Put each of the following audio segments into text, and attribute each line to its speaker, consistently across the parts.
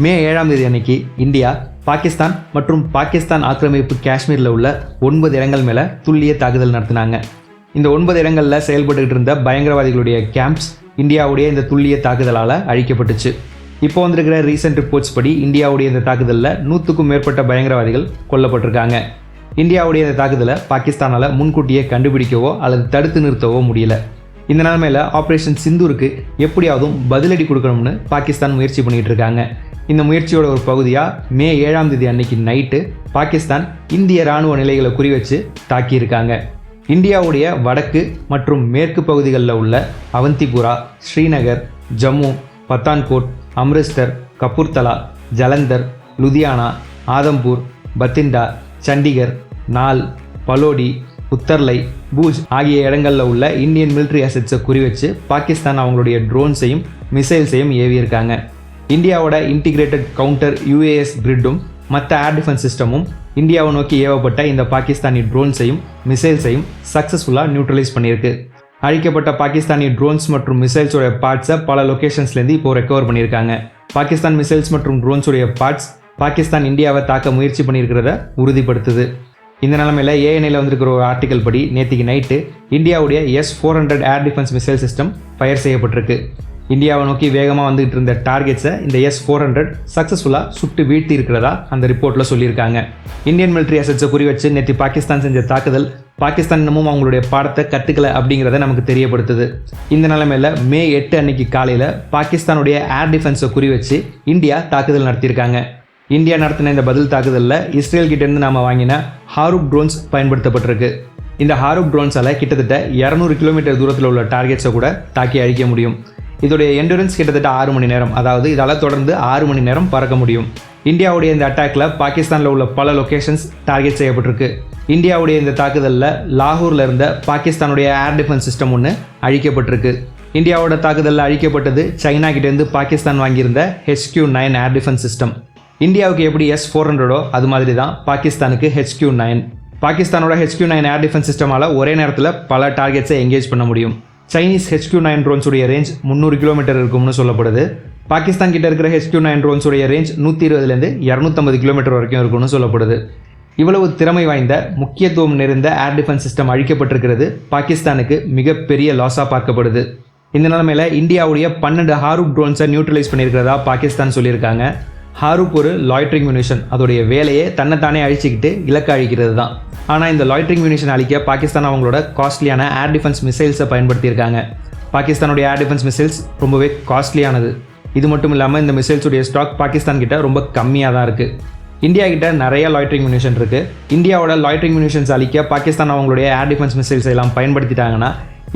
Speaker 1: மே ஏழாம் தேதி அன்னைக்கு இந்தியா பாகிஸ்தான் மற்றும் பாகிஸ்தான் ஆக்கிரமிப்பு காஷ்மீரில் உள்ள ஒன்பது இடங்கள் மேலே துல்லிய தாக்குதல் நடத்தினாங்க. இந்த ஒன்பது இடங்களில் செயல்பட்டுக்கிட்டு இருந்த பயங்கரவாதிகளுடைய கேம்ப்ஸ் இந்தியாவுடைய இந்த துல்லிய தாக்குதலால் அழிக்கப்பட்டுச்சு. இப்போ வந்திருக்கிற ரீசெண்ட் ரிப்போர்ட்ஸ் படி இந்தியாவுடைய இந்த தாக்குதலில் நூற்றுக்கும் மேற்பட்ட பயங்கரவாதிகள் கொல்லப்பட்டிருக்காங்க. இந்தியாவுடைய இந்த தாக்குதலை பாகிஸ்தானால் முன்கூட்டியே கண்டுபிடிக்கவோ அல்லது தடுத்து நிறுத்தவோ முடியல. இந்த நிலைமையில் ஆப்ரேஷன் சிந்தூருக்கு எப்படியாவதும் பதிலடி கொடுக்கணும்னு பாகிஸ்தான் முயற்சி பண்ணிகிட்டு இருக்காங்க. இந்த முயற்சியோட ஒரு பகுதியாக மே ஏழாம் தேதி அன்னைக்கு நைட்டு பாகிஸ்தான் இந்திய ராணுவ நிலைகளை குறிவச்சு தாக்கியிருக்காங்க. இந்தியாவுடைய வடக்கு மற்றும் மேற்கு பகுதிகளில் உள்ள அவந்திபுரா ஸ்ரீநகர் ஜம்மு பத்தான்கோட் அம்ரிஸ்டர் கபூர்தலா ஜலந்தர் லுதியானா ஆதம்பூர் பத்திண்டா சண்டிகர் நால் பலோடி உத்தர்லை பூஜ் ஆகிய இடங்களில் உள்ள இந்தியன் மிலிட்ரி அசட்ஸை குறிவச்சு பாகிஸ்தான் அவங்களுடைய ட்ரோன்ஸையும் மிசைல்ஸையும் ஏவியிருக்காங்க. இந்தியாவோட இன்டிகிரேட்டட் கவுண்டர் யூஏஎஸ் கிரிட்டும் மற்ற ஏர் டிஃபென்ஸ் சிஸ்டமும் இந்தியாவை நோக்கி ஏவப்பட்ட இந்த பாகிஸ்தானி ட்ரோன்ஸையும் மிசைல்ஸையும் சக்ஸஸ்ஃபுல்லாக நியூட்ரலைஸ் பண்ணியிருக்கு. அழிக்கப்பட்ட பாகிஸ்தானி ட்ரோன்ஸ் மற்றும் மிசைல்ஸோட பார்ட்ஸை பல லொகேஷன்ஸ்லேருந்து இப்போ ரெக்கவர் பண்ணியிருக்காங்க. பாகிஸ்தான் மிசைல்ஸ் மற்றும் ட்ரோன்ஸுடைய பார்ட்ஸ் பாகிஸ்தான் இந்தியாவை தாக்க முயற்சி பண்ணியிருக்கிறத உறுதிப்படுத்துது. இந்த நிலமையில் ஏஎன்ஐயில் வந்திருக்கிற ஒரு ஆர்டிக்கல் படி நேற்றுக்கு நைட்டு இந்தியாவுடைய S four hundred air defence missile system fire செய்யப்பட்டிருக்கு. இந்தியாவை நோக்கி வேகமாக வந்துகிட்டு இருந்த டார்கெட்ஸை இந்த எஸ் ஃபோர் ஹண்ட்ரட் சக்ஸஸ்ஃபுல்லாக சுட்டு வீழ்த்தி இருக்கிறதா அந்த ரிப்போர்ட்டில் சொல்லியிருக்காங்க. இந்தியன் மிலிட்ரி அசட்ஸை குறி வச்சு நேற்று பாகிஸ்தான் செஞ்ச தாக்குதல் பாகிஸ்தான் இன்னமும் அவங்களுடைய பாடத்தை கற்றுக்கல அப்படிங்கிறத நமக்கு தெரியப்படுத்துது. இந்த நிலைமையில் மே எட்டு அன்னைக்கு காலையில் பாகிஸ்தானுடைய ஏர் டிஃபென்ஸை குறி வச்சு இந்தியா தாக்குதல் நடத்தியிருக்காங்க. இந்தியா நடத்தின இந்த பதில் தாக்குதலில் இஸ்ரேல் கிட்டேருந்து நாம் வாங்கின ஹாரூப் ட்ரோன்ஸ் பயன்படுத்தப்பட்டிருக்கு. இந்த ஹாரூப் ட்ரோன்ஸால் கிட்டத்தட்ட இரநூறு கிலோமீட்டர் தூரத்தில் உள்ள டார்கெட்ஸை கூட தாக்கி அழிக்க முடியும். இதோடைய எண்டூரன்ஸ் கிட்டத்தட்ட ஆறு மணி நேரம். அதாவது இதால் தொடர்ந்து ஆறு மணி நேரம் பறக்க முடியும். இந்தியாவுடைய இந்த அட்டாக்ல பாகிஸ்தானில் உள்ள பல லொக்கேஷன்ஸ் டார்கெட் செய்யப்பட்டிருக்கு. இந்தியாவுடைய இந்த தாக்குதலில் லாகூரில் இருந்த பாகிஸ்தானுடைய ஏர் டிஃபென்ஸ் சிஸ்டம் ஒன்று அழிக்கப்பட்டிருக்கு. இந்தியாவோட தாக்குதலில் அழிக்கப்பட்டது சைனா கிட்டேருந்து Pakistan வாங்கியிருந்த HQ nine air defence system இந்தியாவுக்கு எப்படி எஸ் ஃபோர் ஹண்ட்ரடோ அது மாதிரி தான் பாகிஸ்தானுக்கு ஹெச்கியூ நைன் பாகிஸ்தானோட ஹெச்கியூ நைன் ஏர் டிஃபென்ஸ் சிஸ்டமால் ஒரே நேரத்தில் பல டார்கெட்ஸை எங்கேஜ் பண்ண முடியும். சைனீஸ் ஹெச்கியூ நைன் ட்ரோன்ஸுடைய ரேஞ்ச் முந்நூறு கிலோமீட்டர் இருக்கும்னு சொல்லப்படுது. பாகிஸ்தான் கிட்ட இருக்கிற ஹெச்கியூ நைன் ட்ரோன்ஸுடைய ரேஞ்ச் நூற்றி இருபதுலேருந்து இரநூத்தம்பது கிலோமீட்டர் வரைக்கும் இருக்கும்னு சொல்லப்படுது. இவ்வளவு திறமை வாய்ந்த முக்கியத்துவம் நிறைந்த ஏர் டிஃபென்ஸ் சிஸ்டம் அழிக்கப்பட்டிருக்கிறது. பாகிஸ்தானுக்கு மிகப்பெரிய லாஸாக பார்க்கப்படுது. இந்த நிலைமையில் இந்தியாவுடைய பன்னெண்டு ஹாரூப் ட்ரோன்ஸை நியூட்ரலைஸ் பண்ணியிருக்கிறதா பாகிஸ்தான் சொல்லியிருக்காங்க. ஹாரூப் ஒரு லாய்ட்ரிங் மியூனிஷன் அதோடைய வேலையை தன்னைத்தானே அழிச்சிக்கிட்டு இலக்கு அழிக்கிறது தான். ஆனால் இந்த லாய்ட்ரிங் மியூனிஷன் அழிக்க பாகிஸ்தான் அவங்களோட காஸ்ட்லியான ஏர் டிஃபென்ஸ் மிசைல்ஸை பயன்படுத்தியிருக்காங்க. பாகிஸ்தானுடைய ஏர் டிஃபென்ஸ் மிசைல்ஸ் ரொம்பவே காஸ்ட்லியானது இது மட்டும் இல்லாமல் இந்த மிசைல்ஸுடைய ஸ்டாக் பாகிஸ்தான் கிட்ட ரொம்ப கம்மியாக தான் இருக்குது இந்தியா கிட்ட நிறைய லாய்ட்ரிங் மியூனிஷன் இருக்குது இந்தியாவோட லாய்ட்ரிங் மியூனிஷன்ஸ் அழிக்க பாகிஸ்தான் அவங்களுடைய ஏர் டிஃபென்ஸ் மிசைல்ஸ் எல்லாம் பயன்படுத்திட்டாங்கன்னா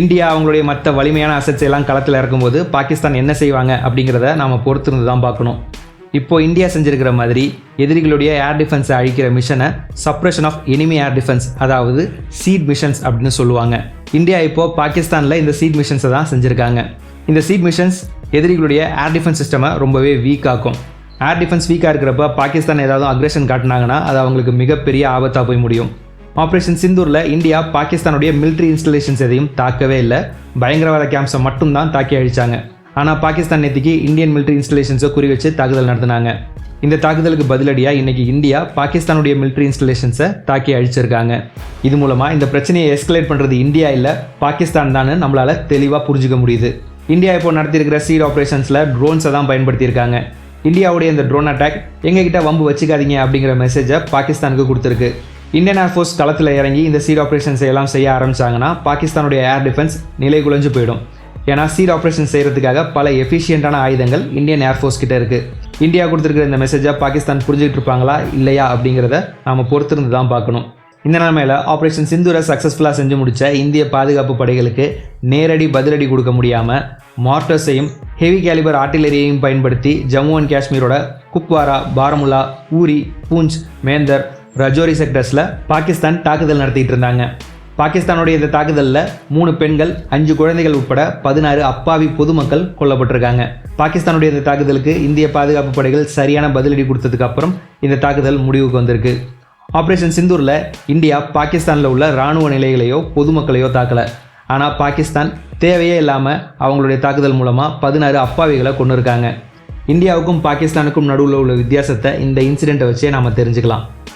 Speaker 1: இந்தியா அவங்களுடைய மற்ற வலிமையான அசட்ஸ் எல்லாம் களத்தில் இறக்கும்போது பாகிஸ்தான் என்ன செய்வாங்க அப்படிங்கிறத நாம் பொறுத்திருந்து தான் பார்க்கணும். இப்போ இந்தியா செஞ்சிருக்கிற மாதிரி எதிரிகளுடைய ஏர் டிஃபென்ஸை அழிக்கிற மிஷனை suppression of enemy air defence அதாவது சீட் மிஷன்ஸ் அப்படின்னு சொல்லுவாங்க. இந்தியா இப்போ பாகிஸ்தானில் இந்த சீட் மிஷன்ஸை தான் செஞ்சுருக்காங்க. இந்த சீட் மிஷன்ஸ் எதிரிகளுடைய ஏர் டிஃபென்ஸ் சிஸ்டமை ரொம்பவே வீக் ஆக்கும். ஏர் டிஃபென்ஸ் வீக்காக இருக்கிறப்ப பாகிஸ்தான் ஏதாவது அக்ரெஷன் காட்டினாங்கன்னா அது அவங்களுக்கு மிகப்பெரிய ஆபத்தாக போய் முடியும். ஆப்ரேஷன் சிந்தூரில் இந்தியா பாகிஸ்தானுடைய மிலிட்ரி இன்ஸ்டலேஷன்ஸ் எதையும் தாக்கவே இல்லை. பயங்கரவாத கேம்ப்ஸை மட்டும்தான் தாக்கி அழிச்சாங்க. ஆனால் பாகிஸ்தான் நேற்றுக்கு இந்தியன் மிலிட்ரி இன்ஸ்டலேஷன்ஸை குறி வச்சு தாக்குதல் நடத்தினாங்க. இந்த தாக்குதலுக்கு பதிலடியாக இன்னைக்கு இந்தியா பாகிஸ்தானுடைய மிலிட்ரி இன்ஸ்டலேஷன்ஸை தாக்கி அழிச்சிருக்காங்க. இது மூலமாக இந்த பிரச்சனையை எஸ்கலேட் பண்ணுறது இந்தியா இல்லை பாகிஸ்தான் தான் நம்மளால் தெளிவாக புரிஞ்சுக்க முடியுது. இந்தியா இப்போ நடத்தியிருக்கிற சீட் ஆப்ரேஷன்ஸில் ட்ரோன்ஸை தான் பயன்படுத்தியிருக்காங்க. இந்தியாவுடைய இந்த ட்ரோன் அட்டாக் எங்ககிட்ட வம்பு வச்சுக்காதீங்க அப்படிங்கிற மெசேஜை பாகிஸ்தானுக்கு கொடுத்துருக்கு. இந்தியன் ஏர்ஃபோர்ஸ் களத்தில் இறங்கி இந்த சீட் ஆப்ரேஷன்ஸை எல்லாம் செய்ய ஆரம்பிச்சாங்கன்னா பாகிஸ்தானுடைய ஏர் டிஃபென்ஸ் நிலை குலைஞ்சு போயிடும். ஏன்னா சீட் ஆப்ரேஷன் செய்கிறதுக்காக பல எஃபிஷியண்டான ஆயுதங்கள் இந்தியன் ஏர்ஃபோர்ஸ் கிட்ட இருக்குது இந்தியா கொடுத்துருக்கிற இந்த மெசேஜை பாகிஸ்தான் புரிஞ்சுக்கிட்டு இருப்பாங்களா இல்லையா அப்படிங்கிறத நாம் பொறுத்திருந்து தான் பார்க்கணும். இந்த நிலைமையில் ஆப்ரேஷன் சிந்தூரை சக்ஸஸ்ஃபுல்லாக செஞ்சு முடித்த இந்திய பாதுகாப்பு படைகளுக்கு நேரடி பதிலடி கொடுக்க முடியாமல் மார்டர்ஸையும் ஹெவி கேலிபர் ஆர்டிலரியையும் பயன்படுத்தி ஜம்மு அண்ட் காஷ்மீரோட குப்வாரா பாரமுல்லா ஊரி பூஞ்ச் மேந்தர் ரஜோரி செக்டர்ஸில் பாகிஸ்தான் தாக்குதல் நடத்திட்டு இருந்தாங்க. பாகிஸ்தானுடைய இந்த தாக்குதலில் மூணு பெண்கள் அஞ்சு குழந்தைகள் உட்பட பதினாறு அப்பாவி பொதுமக்கள் கொல்லப்பட்டிருக்காங்க. பாகிஸ்தானுடைய இந்த தாக்குதலுக்கு இந்திய பாதுகாப்பு படைகள் சரியான பதிலடி கொடுத்ததுக்கு அப்புறம் இந்த தாக்குதல் முடிவுக்கு வந்திருக்கு. ஆப்ரேஷன் சிந்தூரில் இந்தியா பாகிஸ்தானில் உள்ள இராணுவ நிலைகளையோ பொதுமக்களையோ தாக்கலை. ஆனால் பாகிஸ்தான் தேவையே இல்லாமல் அவங்களுடைய தாக்குதல் மூலமாக பதினாறு அப்பாவிகளை கொண்டு இருக்காங்க இந்தியாவுக்கும் பாகிஸ்தானுக்கும் நடுவில் உள்ள வித்தியாசத்தை இந்த இன்சிடெண்ட்டை வச்சே நாம் தெரிஞ்சுக்கலாம்.